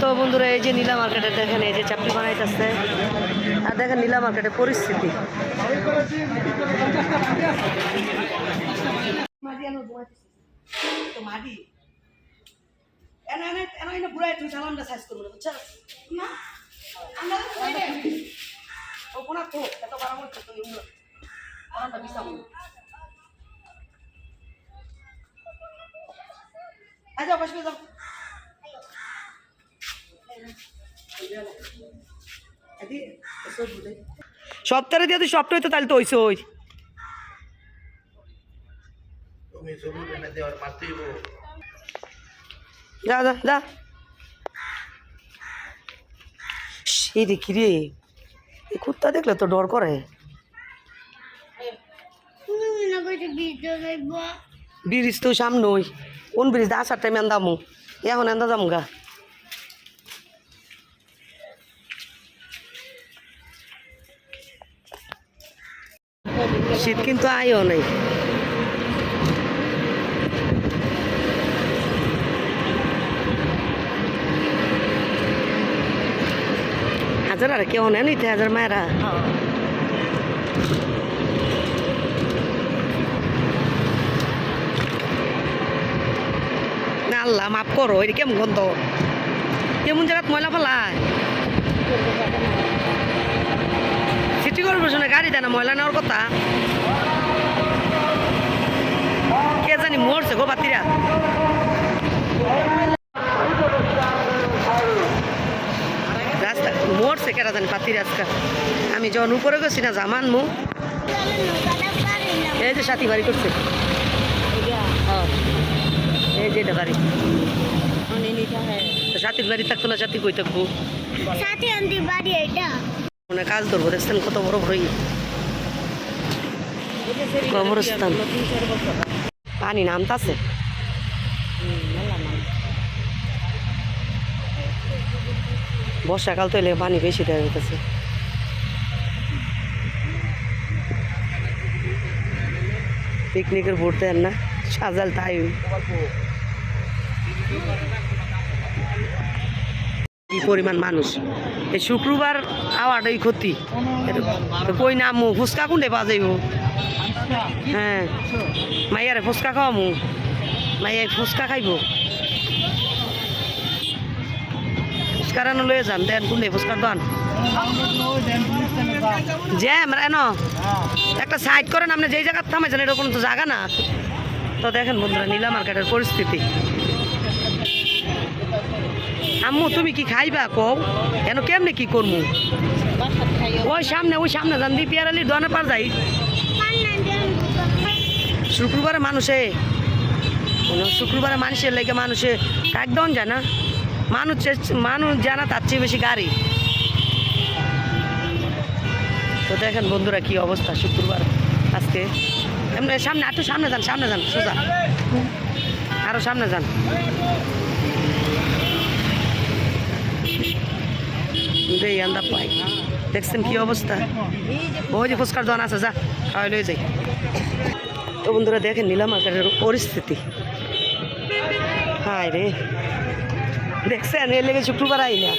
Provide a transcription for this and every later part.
তো বন্ধুরা এই যে নীলা মার্কেটে দেখেন এই যে চাপড়ি বানাইতেছে। আর দেখেন নীলা মার্কেটের পরিস্থিতি। তো মাদি এনে এনে এনে এনে বুড়াই তুই সালামটা সাইজ করব বুঝছ বড় মত তো ইউনো আমরা বিসাবো আচ্ছা বসবে যাও আদি এসো বুড়াই সপ্তাহে দিয়ে তুই সপ্তাহে তো তাহলে তো হইছে ওই। যা যা যা। রে রে এই কুত্তা দেখলে তো ডর করে। ব্রিজ তো সামনে ওই কোন ব্রিজ আসার টাইম আন্দামু। এখন আন্দা যাম গা। শীত কিন্তু আয়ও নাই। হাজার আর কেউ নেন ইতে হাজার মায়েরা। আল্লাহ মাফ করো এটা কেমন গন্ধ? কেমন জায়গাত ময়লা ফেলায়। সিটি কর্পোরেশনে গাড়ি দেয় না, ময়লা নেওয়ার কথা। কে জানি মরছে গো বাতিরা। মরছে কেটা জানি পাতি রাস্তা আমি যখন উপরে গেছি না জামান মু এই যে সাথী বাড়ি করছে। হ্যাঁ। এই যে এটা বাড়ি। সাথীর বাড়ি থাকতো না সাথী কই থাকব? মানে কাজ ধরবো দেখছেন কত বড় বড়। কবরস্থান। পানি নামতাছে। বর্ষাকাল তো এলে পানি বেশি দেওয়া যেতেছে পিকনিকের ভোট দেন না, সাজাল তাই। কি পরিমাণ মানুষ। এই শুক্রবার আওয়াটাই ক্ষতি। কই নামু, ফুচকা কোনটা পাওয়া যাইব? হ্যাঁ মাইয়ারে ফুচকা খাওয়ামু। মাইয়া ফুচকা খাইব। ফুচকা লয়ে যান দেন ফুচকার দান জ্যাম রেন একটা সাইড করেন আপনি যেই জায়গা থামাইছেন এটা কোনো তো জায়গা না। তো দেখেন বন্ধুরা, নীলা মার্কেটের পরিস্থিতি। আম্মু, তুমি কি খাইবা, কও? কেন, কেমনে কি করমু? ওই সামনে ওই সামনে যান, দি পিয়ারালি দোয়ানে পার যাই। শুক্রবারে মানুষে শুক্রবারে মানুষের লেগে মানুষে একদম চে- মানুষ মানুষ জানা তার চেয়ে বেশি গাড়ি। তো দেখেন বন্ধুরা কি অবস্থা শুক্রবার আজকে। এমনি সামনে, একটু সামনে যান সামনে যান, সোজা। আরও সামনে যান। পাই। দেখছেন কি অবস্থা? ওই যে ফুচকার দোকান আছে, যা, খাওয়াই লয়ে যাই। তো বন্ধুরা দেখেন নীলা মার্কেটের পরিস্থিতি। হায় রে। দেখছেন এর লেগে শুক্রবার আইলা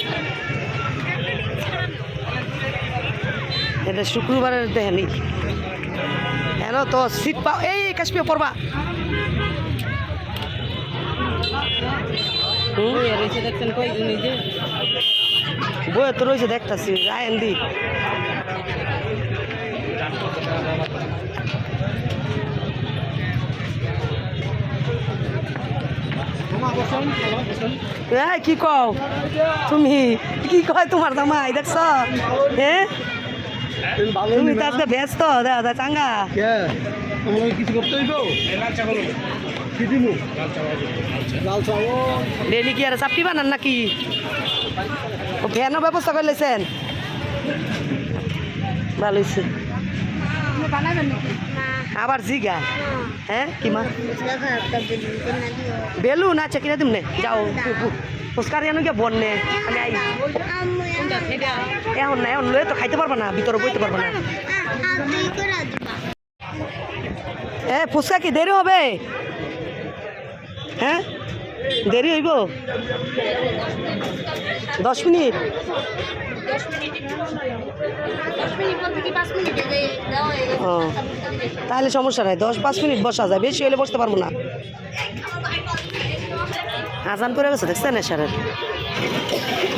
এটা শুক্রবারের দেখেনি কেন তো সিট পাও এই কাশ্মীর পড়বা বইয়ে তো রয়েছে দেখতেছি। রায়ন দি। এই কি কও? তুমি কি কয় তোমার জামাই দেখছ? হ্যাঁ তুমি তো আজকে ব্যস্ত দাদা চাঙ্গা। কিছু করতে হইব? ডেলি কি আর চাপটি বানান নাকি? ও ফ্যানও ব্যবস্থা করে লেছেন। ভালো হয়েছে আবার জিগা। হ্যাঁ কি মা? বেলুন আচ্ছা কিনা নে যাও ফুচকার যেন গিয়ে বন্যে এখন না, এখন লয়ে তো খাইতে পারব না, ভিতরে বইতে পারব না। এ, ফুচকা কি, দেরি হবে? হ্যাঁ? দেরি হইব? দশ মিনিট? ও তাহলে সমস্যা নাই দশ পাঁচ মিনিট বসা যায় বেশি হলে বসতে পারব না। আজান করে গেছে দেখছেন এসারের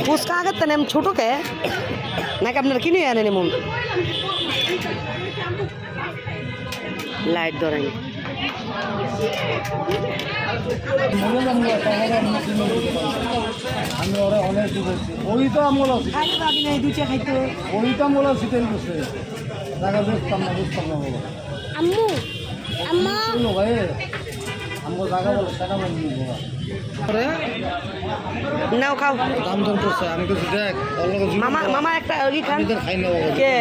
ফুচকা আগের তো নেম ছোটোকে নাকি আপনার কিনে আনেন এমন? লাইট ধরেন। আমি ওরা অনেক ওই তো আমল আছে। খাইতে পাবি না দুইটা খাইতে। ওই তো আমল আছে তেল করছে টাকা বুঝতাম না বুঝতাম না বাবা আম্মু আম্মু। শুনো ভাই আমগো জায়গা বলে টাকা বলে নিয়ে বাবা আরে নাও খাও। দাম দর করছে আমি কিছু দেখ ওর লগে জুড়ে মামা দাও। মামা একটা ওই খান। আমি তো খাই না বাবা কে?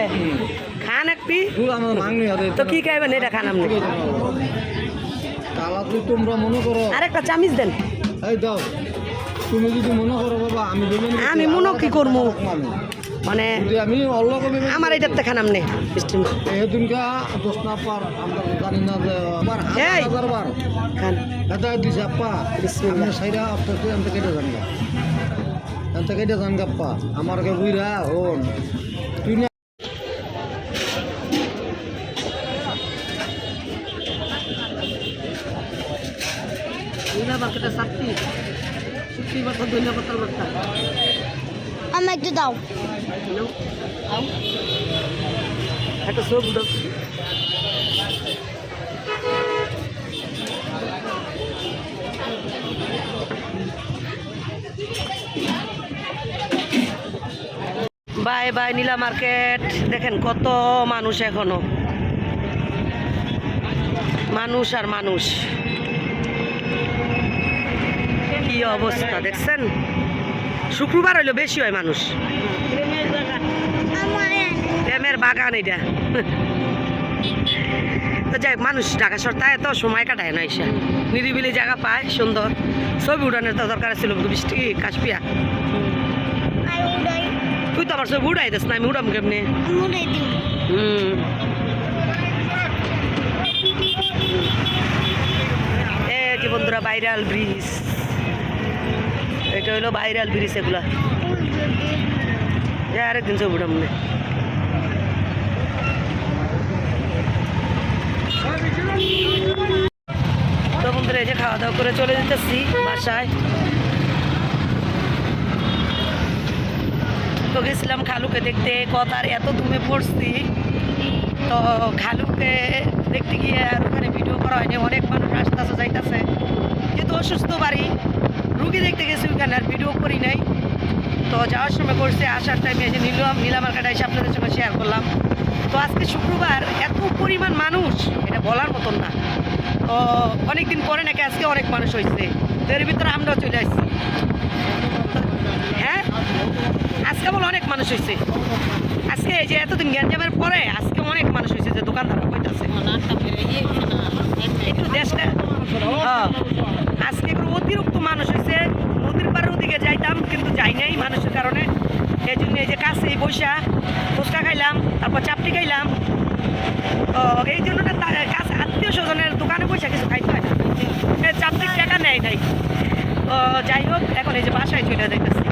খান একটি দূর আমার মাংনি হাতে তো কি খাইবেন? এটা খান আপনি। তালা তুই তোমরা মনে করো আর চামিচ দেন। এই দাও। তুমি যদি মনে করো বাবা আমি আমি মনে কি করব? মানে আমি আমার এটাতে খান আপনি মিষ্টি এই দিনকা দোষ না পার আমরা জানি আমার এই! খান। এটা দিছে আপ্পা। বিসমিল্লাহ। আমি সাইরা আপনার তুই আমি কেটে জানগা। আমি কেটে জানগা আপ্পা। আমার কে বুইরা হন। তুই না বাকেটা সাতটি শুক্তি বাতা ধনিয়া পাতার বার্তা আমি একটু দাও একটা সব দাও বাই বাই নীলা মার্কেট দেখেন কত মানুষ এখনও। মানুষ আর মানুষ। কি অবস্থা দেখছেন? শুক্রবার হইল বেশি হয় মানুষ। প্রেমের বাগান এটা। তো যাই মানুষ ঢাকা সরতায় তো সময় কাটায় না এসে। নিরিবিলি জায়গা পায়, সুন্দর। ছবি উঠানোর তো দরকার ছিল বৃষ্টি, কাশপিয়া। তুই তো আমার ছবি উঠাই দিস না, আমি উঠাম কেমনি? হুম। যে বন্ধুরা ভাইরাল ব্রিজ এটা হলো ভাইরাল ব্রিজ এগুলা। এ আরেকদিন ছবি উঠাম তো বন্ধুরা, এই যে খাওয়া দাওয়া করে চলে যেতেছি বাসায়। তো গেছিলাম খালুকে দেখতে, কথার এত দূরে পড়ছি। তো খালুকে দেখতে গিয়ে আর ওখানে ভিডিও করা হয়নি, অনেক মানুষ আসতেছে, যাইতেছে। যেহেতু অসুস্থ বাড়ি। রুগী দেখতে গেছি ওখানে আর ভিডিও করি নাই। তো যাওয়ার সময় করছে, আসার টাইমে যে নিলাম নীলামার কাটা এসে আপনাদের সঙ্গে শেয়ার করলাম। তো আজকে শুক্রবার, এত পরিমাণ মানুষ, এটা বলার মতন না। তো অনেকদিন পরে নাকি আজকে অনেক মানুষ হয়েছে, তো এর ভিতরে আমরাও চলে আসছি। হ্যাঁ? আজকে বলে অনেক মানুষ হয়েছে। আজকে এই যে এতদিন গ্যাঞ্জামের পরে আজকে অনেক মানুষ হয়েছে যে দোকানদাররা কইতাছে। একটু দেশটা হ্যাঁ আজকে অতিরিক্ত মানুষ নাই মানুষের কারণে। এই জন্য এই যে কাছে বৈশা ফুচকা খাইলাম তারপর চাপটি খাইলাম। তো এই জন্য না কাছে আত্মীয় স্বজনের দোকানে বসে কিছু খাইতে হয় না। এই চাপটির টাকা নেয় নাই। তো যাই হোক এখন এই যে বাসায় চলে যাইতেছি।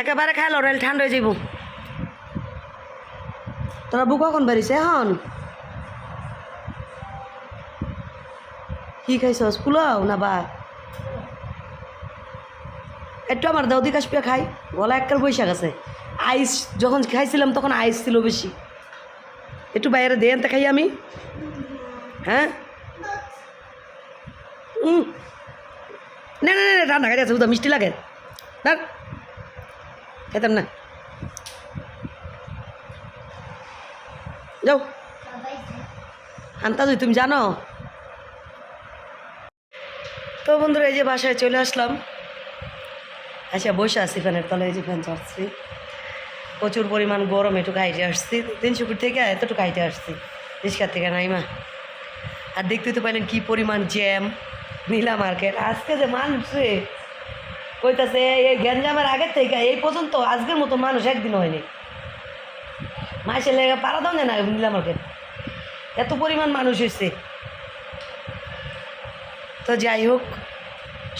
একেবারে খাইলো রেল ঠান্ডা হয়ে যাইব। তোরা বুক কখন বেরিয়েছে এখন? কি খাইছস পোলাও না বা একটু আমার দাও দিকাশ পিয়া খাই গলা একটার বৈশাখ আছে। আইস যখন খাইছিলাম তখন আইস ছিল বেশি। একটু বাইরে দিয়ে আনতে খাই আমি। হ্যাঁ। না না না না, ঠান্ডা খাইতে আছে মিষ্টি লাগে। না খেতাম না। যাও। আনতা তুমি জানো? তো বন্ধুরা এই যে বাসায় চলে আসলাম। আচ্ছা বসে আছি ফ্যানের তলে এই যে ফ্যান চাচ্ছি প্রচুর পরিমাণ গরম এটুকু হাইটে আসছি। তিনশো ফুট থেকে এতটুকু হাইটে আসছি। রিক্সার থেকে নাইমা। আর দেখতে তো পাইলেন কী পরিমাণ জ্যাম, নীলা মার্কেট। আজকে যে মানুষ রে, কইতাছে, এই গ্যাঞ্জামের আগের থেকে এই পর্যন্ত আজকের মতো মানুষ একদিন হয়নি। মাসে লেগে পারা দাও না নীলা মার্কেট। এত পরিমাণ মানুষ হয়েছে তো যাই হোক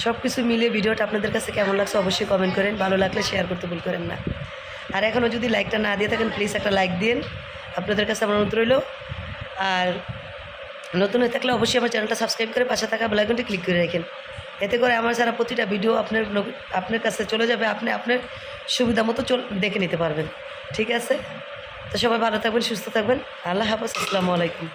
সব কিছু মিলে ভিডিওটা আপনাদের কাছে কেমন লাগছে অবশ্যই কমেন্ট করেন। ভালো লাগলে শেয়ার করতে ভুল করেন না। আর এখনও যদি লাইকটা না দিয়ে থাকেন প্লিজ একটা লাইক দিন আপনাদের কাছে আমার অনুরোধ রইল। আর নতুন হয়ে থাকলে অবশ্যই আমার চ্যানেলটা সাবস্ক্রাইব করে পাশে থাকা বেলাইকনটি ক্লিক করে রাখেন। এতে করে আমার সারা প্রতিটা ভিডিও আপনার আপনার কাছে চলে যাবে। আপনি আপনার সুবিধা মতো দেখে নিতে পারবেন। ঠিক আছে? তো সবাই ভালো থাকবেন, সুস্থ থাকবেন। আল্লাহ হাফেজ। আসসালামু আলাইকুম।